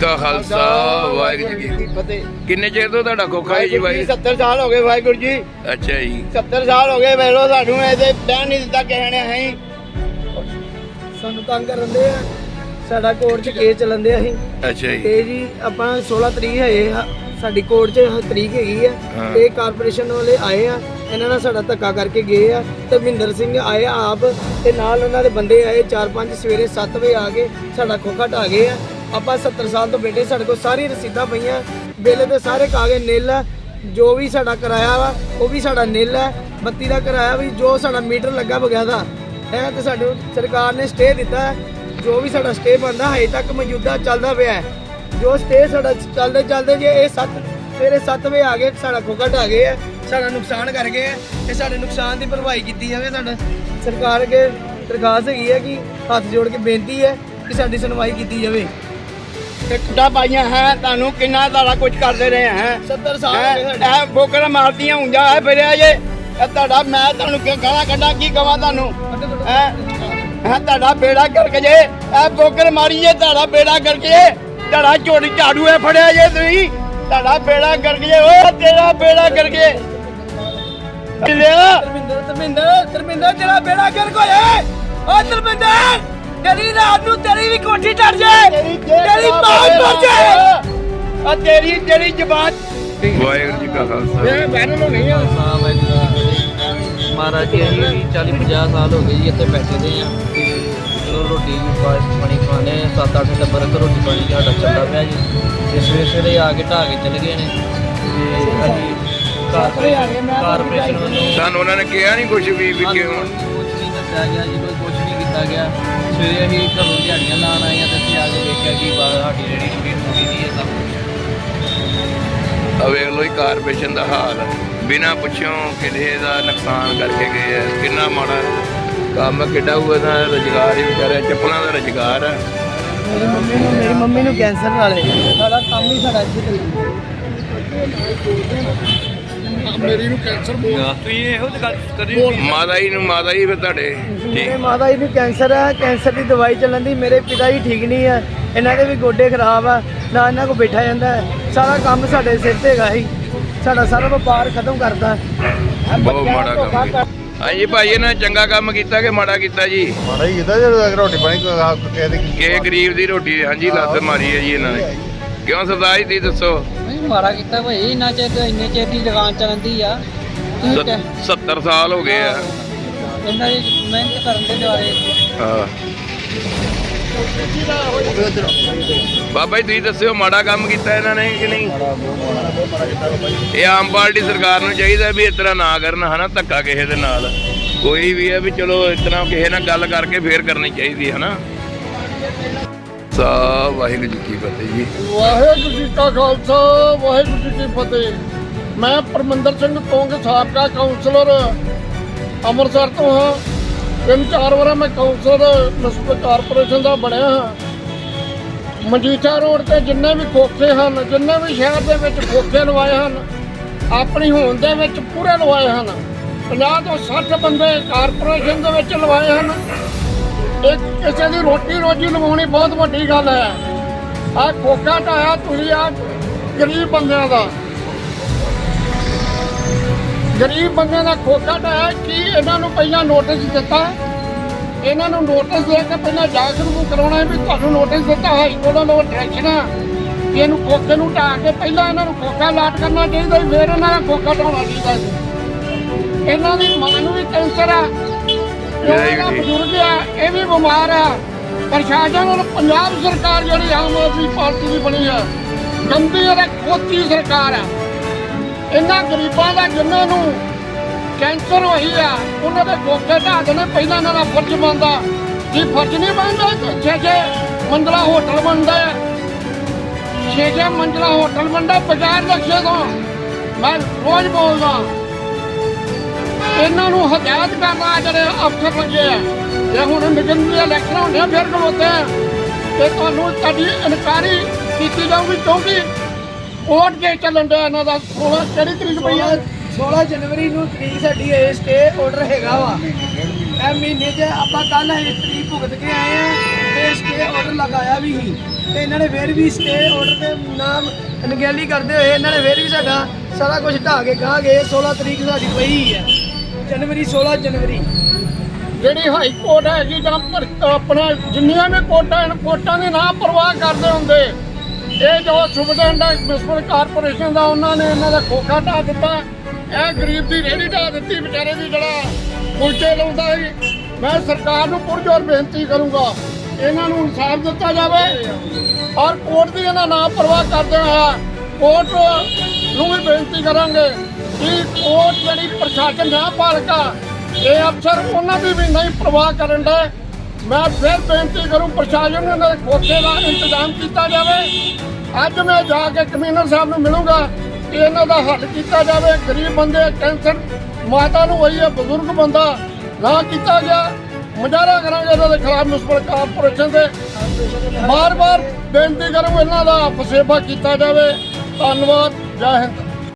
ਕਾ ਖਾਲਸਾ ਵਾਹਿਗੁਰੂ ਜੀ ਕੀ ਫਤਿਹ। ਕਿੰਨੇ ਚਿਰ ਤੋਂ ਤੁਹਾਡਾ ਖੋਖਾ ਹੈ ਜੀ ਵਾਹਿਗੁਰੂ 70 ਸਾਲ ਹੋ ਗਏ ਵਾਹਿਗੁਰੂ ਜੀ। ਅੱਛਾ ਜੀ। 70 ਸਾਲ ਹੋ ਗਏ ਵੇਲੋ ਸਾਨੂੰ ਇਹਦੇ ਬਹਿਣ ਨਹੀਂ ਦਿੱਤਾ ਕਿਸੇ ਨੇ ਅਸੀਂ। ਸਾਨੂੰ ਤੰਗ ਕਰਨ ਦੇ ਆ। ਸਾਡਾ ਕੋਰਟ 'ਚ ਕੇਸ ਚੱਲਣ ਦੇ ਅਸੀਂ। ਅੱਛਾ ਜੀ। ਤੇ ਜੀ ਆਪਾਂ 16 ਤਰੀਕ ਹੈ ਸਾਡੀ ਕੋਰਟ 'ਚ ਤਰੀਕ ਹੈਗੀ ਆ। ਤੇ ਕਾਰਪੋਰੇਸ਼ਨ ਵਾਲੇ ਆਏ ਆ। ਇਹਨਾਂ ਨਾਲ ਸਾਡਾ ਧੱਕਾ ਕਰਕੇ ਗਏ ਆ। ਤੇ ਮਹਿੰਦਰ ਸਿੰਘ ਆਏ ਆ ਆਪ। ਤੇ ਨਾਲ ਉਹਨਾਂ ਦੇ ਬੰਦੇ ਆਏ 4-5 ਸਵੇਰੇ 7 ਵਜੇ ਆ ਕੇ ਸਾਡਾ ਖੋਖਾ ਢਾ ਗਏ ਆ। ਆਪਾਂ 70 ਸਾਲ ਤੋਂ ਬੈਠੇ ਸਾਡੇ ਕੋਲ ਸਾਰੀ ਰਸੀਦਾਂ ਪਈਆਂ। ਬਿੱਲ ਦੇ ਸਾਰੇ ਕਾਗਜ਼ ਨਿਲ ਆ ਜੋ ਵੀ ਸਾਡਾ ਕਿਰਾਇਆ ਵਾ, ਉਹ ਵੀ ਸਾਡਾ ਨਿਲ ਹੈ। ਬੱਤੀ ਦਾ ਕਿਰਾਇਆ ਵੀ ਜੋ ਸਾਡਾ ਮੀਟਰ ਲੱਗਾ ਬਗਿਆਦਾ ਹੈ ਤੇ ਸਾਡੇ ਸਰਕਾਰ ਨੇ ਸਟੇ ਦਿੱਤਾ ਹੈ। ਜੋ ਵੀ ਸਾਡਾ ਸਟੇ ਬੰਦਾ ਹਜੇ ਤੱਕ ਮੌਜੂਦਾ ਚੱਲਦਾ ਪਿਆ ਹੈ। ਜੋ ਸਟੇ ਸਾਡਾ ਚੱਲਦੇ ਚੱਲਦੇ ਜੇ ਇਹ 7 ਸਵੇਰੇ 7 ਵਜੇ ਆ ਗਏ, ਸਾਡਾ ਖੋਖਾ ਆ ਗਏ ਆ ਸਾਡਾ ਨੁਕਸਾਨ ਕਰ ਗਏ ਆ ਤੇ ਸਾਡੇ ਨੁਕਸਾਨ ਦੀ ਭਰਪਾਈ ਕੀਤੀ ਜਾਵੇ ਸਾਡਾ ਸਰਕਾਰ ਅੱਗੇ ਦਰਖਾਸਤ ਹੈਗੀ ਹੈ ਕਿ ਹੱਥ ਜੋੜ ਕੇ ਬੇਨਤੀ ਹੈ ਕਿ ਸਾਡੀ ਸੁਣਵਾਈ ਕੀਤੀ ਜਾਵੇ। ਕਿੱਡਾ ਪਾਈਆਂ ਹੈ ਤੁਹਾਨੂੰ ਕਿੰਨਾ ਤੁਹਾਡਾ ਕੁਝ ਕਰਦੇ ਰਹੇ ਹੈ। 70 ਸਾਲ ਹੋ ਇਹ ਬੋਕਰ ਮਾਰਦੀਆਂ ਹੁੰਜਾ ਹੈ ਫਿਰਿਆ ਜੇ। ਤੁਹਾਡਾ ਮੈਂ ਤੁਹਾਨੂੰ ਕੀ ਗਾਲਾਂ ਕੱਢਾਂ ਕੀ ਕਵਾਂ ਤੁਹਾਨੂੰ? ਹੈ? ਹੈ? ਤੁਹਾਡਾ ਬੇੜਾ ਕਰਕੇ ਜੇ। ਇਹ ਬੋਕਰ ਮਾਰੀ ਜੇ ਤੁਹਾਡਾ ਬੇੜਾ ਕਰਕੇ ਤੁਹਾਡਾ ਝੋੜੀ ਝਾੜੂ ਇਹ ਫੜਿਆ ਜੇ ਤੁਸੀਂ। ਤੁਹਾਡਾ ਬੇੜਾ ਕਰਕੇ ਜੇ। ਓ ਤੇਰਾ ਬੇੜਾ ਕਰਕੇ ਲਿਆ ਧਰਮਿੰਦਰ ਧਰਮਿੰਦਰ ਧਰਮਿੰਦਰ ਤੇਰਾ ਬੇੜਾ ਗਰਕ ਹੋਏ ਓ ਧਰਮਿੰਦਰ ਤੇਰੀ ਰਾਤ ਨੂੰ ਤੇਰੀ ਵੀ ਕੋਠੀ ਚੜ ਜਾਏ ਤੇਰੀ ਮਾਂ ਮਰ ਜਾਏ ਆ ਤੇਰੀ ਤੇਰੀ ਜ਼ਬਾਨ ਵਾਹਿਗੁਰੂ ਜੀ ਕਾ ਖਾਲਸਾ। ਇਹ ਬੈਨ ਨੂੰ ਨਹੀਂ ਆ। ਮਹਾਰਾਜ ਜੀ ਅਸੀਂ ਵੀ 40 50 ਸਾਲ ਹੋ ਗਏ ਜੀ ਇੱਥੇ ਬੈਠੇ ਦੇ ਆ ਰੋਟੀ ਪਾਣੀ ਪਾਣੀ ਖਾਣੇ 7-8 ਟੱਬਰ ਤੇ ਰੋਟੀ ਪਾਣੀ ਸਾਡਾ ਚੱਲਦਾ ਪਿਆ ਜੀ। ਤੇ ਸਵੇਰੇ ਸਵੇਰੇ ਆ ਕੇ ਢਾਹ ਕੇ ਚਲੇ ਗਏ ਨੇ। ਤੇ ਅਸੀਂ ਕਾਰਪੋਰੇਸ਼ਨ ਕਾਰਪੋਰੇਸ਼ਨ ਵੱਲੋਂ ਤੁਹਾਨੂੰ ਉਹਨਾਂ ਨੇ ਕਿਹਾ ਨਹੀਂ ਕੁਝ ਵੀ ਵੀ ਕਿਉਂ। ਕੁਝ ਨਹੀਂ ਦੱਸਿਆ ਗਿਆ ਜੀ। ਕੋਈ ਕੁਝ ਨਹੀਂ ਕੀਤਾ ਗਿਆ। ਸਵੇਰੇ ਅਸੀਂ ਘਰੋਂ ਦਿਹਾੜੀਆਂ ਲਾਉਣ ਆਏ ਆ ਤੇ ਅਸੀਂ ਆ ਕੇ ਦੇਖਿਆ ਕਿ ਬਾਹਰ ਸਾਡੀ ਰੇੜੀ ਟੁੱਟੀ ਟੁੱਟੀ ਦੀ ਹੈ ਸਭ ਅਵੇਖ ਲੋ ਹੀ ਕਾਰਪੋਰੇਸ਼ਨ ਦਾ ਹਾਲ। ਬਿਨਾ ਪੁੱਛਿਓ ਕਿਸੇ ਦਾ ਨੁਕਸਾਨ ਕਰਕੇ ਗਏ ਆ ਕਿੰਨਾ ਮਾੜਾ ਕੰਮ ਕਿੱਡਾ ਹੋਇਆ ਦਾ ਰੁਜ਼ਗਾਰ ਹੀ ਵਿਚਾਰੇ ਚੱਪਲਾਂ ਦਾ ਰੁਜ਼ਗਾਰ ਹੈ ਮੇਰੀ ਮੰਮੀ ਨੂੰ ਮੇਰੀ ਮੰਮੀ ਨੂੰ ਕੈਂਸਰ ਵਾਲੇ। ਸਾਡਾ ਕੰਮ ਹੀ ਸਾਡਾ ਇੱਥੇ ਚੱਲਦਾ ਮਾਤਾ ਜੀ ਨੂੰ ਮਾਤਾ ਜੀ ਫਿਰ ਤੁਹਾਡੇ ਮੇਰੇ ਠੀਕ? ਮਾਤਾ ਜੀ ਨੂੰ ਕੈਂਸਰ ਹੈ ਕੈਂਸਰ ਦੀ ਦਵਾਈ ਚੱਲਣ ਦੀ ਮੇਰੇ ਪਿਤਾ ਜੀ ਠੀਕ ਨਹੀਂ ਹੈ ਇਹਨਾਂ ਦੇ ਵੀ ਗੋਡੇ ਖਰਾਬ ਆ ਨਾ ਇਹਨਾਂ ਕੋ ਬੈਠਾ ਜਾਂਦਾ। ਹੈ ਸਾਰਾ ਕੰਮ ਸਾਡੇ ਸਿਰ ਤੇ ਹੈਗਾ ਹੀ ਸਾਡਾ ਸਾਰਾ ਵਪਾਰ ਖਤਮ ਕਰਤਾ। ਬਹੁਤ ਮਾੜਾ ਕੰਮ ਕੀਤਾ। ਹਾਂਜੀ ਭਾਈ ਇਹਨਾਂ ਨੇ ਚੰਗਾ ਕੰਮ ਕੀਤਾ ਕਿ ਮਾੜਾ ਕੀਤਾ ਜੀ? ਮਾੜਾ ਹੀ ਕੀਤਾ ਜਦੋਂ ਰੋਟੀ ਪਾਣੀ ਕਿਸੇ ਦੀ ਕਿ ਗਰੀਬ ਦੀ ਰੋਟੀ ਹਾਂਜੀ ਲੱਤ ਮਾਰੀ ਹੈ ਜੀ ਇਹਨਾਂ ਨੇ। ਕਿਉਂ ਸਰਦਾਰ ਜੀ ਦੱਸੋ? ਨਹੀਂ ਮਾਰਾ ਕੀਤਾ ਭਾਈ ਇੰਨਾ ਚਿਰ ਇੰਨੇ ਚਿਰ ਦੀ ਦੁਕਾਨ ਚੱਲਦੀ ਆ। ਸੱਤ- 70 ਸਾਲ ਹੋ ਗਏ ਆ। ਇਹਨਾਂ ਦੀ ਮਿਹਨਤ ਕਰਨ ਦੇ ਦੁਆਰੇ ਹਾਂ। ਬਾਬਾ ਜੀ ਤੁਸੀਂ ਦੱਸਿਓ ਮਾੜਾ ਕੰਮ ਕੀਤਾ ਇਹਨਾਂ ਨੇ ਕਿ ਨਹੀਂ? ਇਹ ਆਮ ਪਾਰਟੀ ਸਰਕਾਰ ਨੂੰ ਚਾਹੀਦਾ ਵੀ ਇਸ ਤਰ੍ਹਾਂ ਨਾ ਕਰਨ ਹਨਾ ਧੱਕਾ ਕਿਸੇ ਦੇ ਨਾਲ। ਕੋਈ ਵੀ ਹੈ ਵੀ ਚਲੋ ਇਸ ਤਰ੍ਹਾਂ ਕਿਸੇ ਨਾਲ ਗੱਲ ਕਰਕੇ ਫੇਰ ਕਰਨੀ ਚਾਹੀਦੀ ਹੈ ਨਾ ਸਾ ਵਾਹਿਗੁਰੂ ਜੀ ਕੀ ਫਤਿਹ ਜੀ। ਵਾਹਿਗੁਰੂ ਜੀ ਕਾ ਖਾਲਸਾ, ਵਾਹਿਗੁਰੂ ਜੀ ਕੀ ਫਤਿਹ। ਮੈਂ ਪਰਮਿੰਦਰ ਸਿੰਘ ਕੋਂਗ ਸਾਬਕਾ ਕਾਉਂਸਲਰ ਅੰਮ੍ਰਿਤਸਰ ਤੋਂ ਹਾਂ। ਤਿੰਨ ਚਾਰ ਵਾਰ ਮੈਂ ਕਾਉਂਸਲਰ ਮਿਊਨਿਸਪਲ ਕਾਰਪੋਰੇਸ਼ਨ ਦਾ ਬਣਿਆ ਹਾਂ। ਮਜੀਠਾ ਰੋਡ ਤੇ ਜਿੰਨੇ ਵੀ ਖੋਖੇ ਹਨ, ਜਿੰਨੇ ਵੀ ਸ਼ਹਿਰ ਦੇ ਵਿੱਚ ਖੋਖੇ ਲਵਾਏ ਹਨ, ਆਪਣੀ ਹੋਂਦ ਦੇ ਵਿੱਚ ਪੂਰੇ ਲਵਾਏ ਹਨ। 50 ਤੋਂ 60 ਬੰਦੇ ਕਾਰਪੋਰੇਸ਼ਨ ਦੇ ਵਿੱਚ ਲਵਾਏ ਹਨ। ਇੱਕ ਕਿਸੇ ਦੀ ਰੋਟੀ ਰੋਜੀ ਲਵਾਉਣੀ ਬਹੁਤ ਵੱਡੀ ਗੱਲ ਹੈ। ਆ ਖੋਖਾ ਢਾਇਆ ਤੁਸੀਂ ਆ ਗਰੀਬ ਬੰਦਿਆਂ ਦਾ। ਗਰੀਬ ਬੰਦਿਆਂ ਦਾ ਖੋਖਾ ਢਾਇਆ ਕੀ ਇਹਨਾਂ ਨੂੰ ਪਹਿਲਾਂ ਨੋਟਿਸ ਦਿੱਤਾ। ਇਹਨਾਂ ਨੂੰ ਨੋਟਿਸ ਦੇ ਕੇ ਪਹਿਲਾਂ ਜਾਗਰੂਕ ਕਰਾਉਣਾ ਵੀ ਤੁਹਾਨੂੰ ਨੋਟਿਸ ਦਿੱਤਾ ਹਾਈ ਕੋਰਟ ਵੱਲੋਂ ਡਾਇਰੈਕਸ਼ਨ ਆ। ਕਿ ਇਹਨੂੰ ਖੋਖੇ ਨੂੰ ਢਾ ਕੇ ਪਹਿਲਾਂ ਇਹਨਾਂ ਨੂੰ ਖੋਖਾ ਲਾਟ ਕਰਨਾ ਚਾਹੀਦਾ ਸੀ, ਫਿਰ ਇਹਨਾਂ ਦਾ ਖੋਖਾ ਢਾਉਣਾ ਚਾਹੀਦਾ ਸੀ। ਇਹਨਾਂ ਦੀ ਮਾਂ ਨੂੰ ਵੀ ਕੈਂਸਰ ਆ। ਇਹਦਾ ਬਜ਼ੁਰਗ ਆ ਇਹ ਵੀ ਬਿਮਾਰ ਆ। ਪ੍ਰਸ਼ਾਸਨ ਔਰ ਪੰਜਾਬ ਸਰਕਾਰ ਜਿਹੜੀ ਆਮ ਆਦਮੀ ਪਾਰਟੀ ਦੀ ਬਣੀ ਆ ਗੰਦੀ ਅਤੇ ਖੋਤੀ ਸਰਕਾਰ ਆ। ਇਹਨਾਂ ਗਰੀਬਾਂ ਦਾ ਜਿਨ੍ਹਾਂ ਨੂੰ ਕੈਂਸਰ ਹੋਈ ਆ ਉਹਨਾਂ ਦੇ ਗੋਖੇ ਢਾਹ ਦੇਣੇ ਪਹਿਲਾਂ ਇਹਨਾਂ ਦਾ ਫਰਜ਼ ਬਣਦਾ। ਕੀ ਫਰਜ਼ ਨਹੀਂ ਬਣਦਾ ਛੇ ਛੇ ਮੰਜ਼ਲਾ ਹੋਟਲ ਬਣਦਾ ਹੈ ਛੇ ਛੇ ਮੰਜ਼ਲਾ ਹੋਟਲ ਬਣਦਾ ਬਾਜ਼ਾਰ ਲਕਸ਼ੇ ਤੋਂ। ਮੈਂ ਰੋਜ਼ ਬੋਲਦਾ ਇਹਨਾਂ ਨੂੰ ਹਦਾਇਤ ਕਰਨਾ ਜਿਹੜੇ ਅਫਸਰ ਲੱਗੇ ਆ। ਜੇ ਹੁਣ ਨਿਗਮ ਦੇ ਇਲੈਕਸ਼ਨ ਹੁੰਦੇ ਆ, ਫਿਰ ਖਲੋਤੇ ਆ। ਤੇ ਤੁਹਾਨੂੰ ਤੁਹਾਡੀ ਇਨਕਾਰੀ ਕੀਤੀ ਜਾਊਗੀ ਕਿਉਂਕਿ ਕੋਰਟ ਕੇ ਚੱਲਣ ਡਿਆ ਇਹਨਾਂ ਦਾ। 16 ਕਿਹੜੀ ਤਰੀਕ ਪਈ ਆ? 16 ਜਨਵਰੀ ਨੂੰ ਤਰੀਕ ਸਾਡੀ ਇਹ ਸਟੇ ਆਰਡਰ ਹੈਗਾ ਵਾ। ਇਹ ਮਹੀਨੇ 'ਚ ਆਪਾਂ ਕੱਲ ਇਹ ਤਰੀਕ ਭੁਗਤ ਕੇ ਆਏ ਆ ਤੇ ਤੇ ਸਟੇ ਆਰਡਰ ਲਗਾਇਆ ਵੀ ਸੀ। ਤੇ ਇਹਨਾਂ ਨੇ ਫਿਰ ਵੀ ਸਟੇ ਆਰਡਰ ਦੇ ਨਾਮ ਅਣਗਹਿਲੀ ਕਰਦੇ ਹੋਏ ਇਹਨਾਂ ਨੇ ਫਿਰ ਵੀ ਸਾਡਾ ਸਾਰਾ ਕੁਝ ਢਾਹ ਕੇ ਗਾਹ ਗਏ 16 ਤਰੀਕ ਸਾਡੀ ਪਈ ਹੈ। ਜਨਵਰੀ 16 ਜਨਵਰੀ। ਜਿਹੜੀ ਹਾਈ ਕੋਰਟ ਹੈਗੀ ਜਾਂ ਪਰ- ਆਪਣਾ ਜਿੰਨੀਆਂ ਵੀ ਕੋਰਟਾਂ ਹਨ, ਕੋਰਟਾਂ ਦੀ ਨਾ ਪਰਵਾਹ ਕਰਦੇ ਹੁੰਦੇ। ਇਹ ਜੋ ਸੁਪਰਡੈਂਟ ਮਿਊਨਿਸਪਲ ਕਾਰਪੋਰੇਸ਼ਨ ਦਾ, ਉਹਨਾਂ ਨੇ ਇਹਨਾਂ ਦਾ ਖੋਖਾ ਢਾ ਦਿੱਤਾ। ਇਹ ਗਰੀਬ ਦੀ ਰੇਹੜੀ ਢਾ ਦਿੱਤੀ, ਵਿਚਾਰੇ ਦੀ ਜਿਹੜਾ ਕੁਲਚੇ ਲਾਉਂਦਾ ਸੀ। ਮੈਂ ਸਰਕਾਰ ਨੂੰ ਪੁਰਜੋਰ ਬੇਨਤੀ ਕਰੂੰਗਾ, ਇਹਨਾਂ ਨੂੰ ਇਨਸਾਫ ਦਿੱਤਾ ਜਾਵੇ। ਔਰ ਕੋਰਟ ਦੀ ਇਹਨਾਂ ਨਾ ਪਰਵਾਹ ਕਰਦੇ ਹੋਇਆ ਕੋਰਟ ਨੂੰ ਵੀ ਬੇਨਤੀ ਕਰਾਂਗੇ। ਕਿ ਕੋਰਟ ਜਿਹੜੀ ਪ੍ਰਸ਼ਾਸਨ ਨਾ ਪਾਲਕਾ, ਇਹ ਅਫਸਰ ਉਹਨਾਂ ਦੀ ਵੀ ਨਹੀਂ ਪ੍ਰਵਾਹ ਕਰਨ ਦੇ। ਮੈਂ ਫਿਰ ਬੇਨਤੀ ਕਰੂੰ ਪ੍ਰਸ਼ਾਸਨ ਨੂੰ ਇਹਨਾਂ ਦੇ ਖੋਖੇ ਦਾ ਇੰਤਜ਼ਾਮ ਕੀਤਾ ਜਾਵੇ। ਅੱਜ ਮੈਂ ਜਾ ਕੇ ਕਮਿਸ਼ਨਰ ਸਾਹਿਬ ਨੂੰ ਮਿਲੂੰਗਾ ਕਿ ਇਹਨਾਂ ਦਾ ਹੱਲ ਕੀਤਾ ਜਾਵੇ। ਗਰੀਬ ਬੰਦੇ, ਕੈਂਸਰ, ਮਾਤਾ ਨੂੰ ਹੋਈ ਹੈ ਬਜ਼ੁਰਗ ਬੰਦਾ ਨਾ ਕੀਤਾ ਗਿਆ। ਮੁਜ਼ਾਹਰਾ ਕਰਾਂਗੇ ਇਹਨਾਂ ਦੇ ਖਿਲਾਫ ਮਿਊਨਿਸਪਲ ਕਾਰਪੋਰੇਸ਼ਨ ਦੇ। ਬਾਰ-ਬਾਰ ਬੇਨਤੀ ਕਰੂੰ ਇਹਨਾਂ ਦਾ ਫਸੇਬਾ ਕੀਤਾ ਜਾਵੇ। ਧੰਨਵਾਦ, ਜੈ ਹਿੰਦ।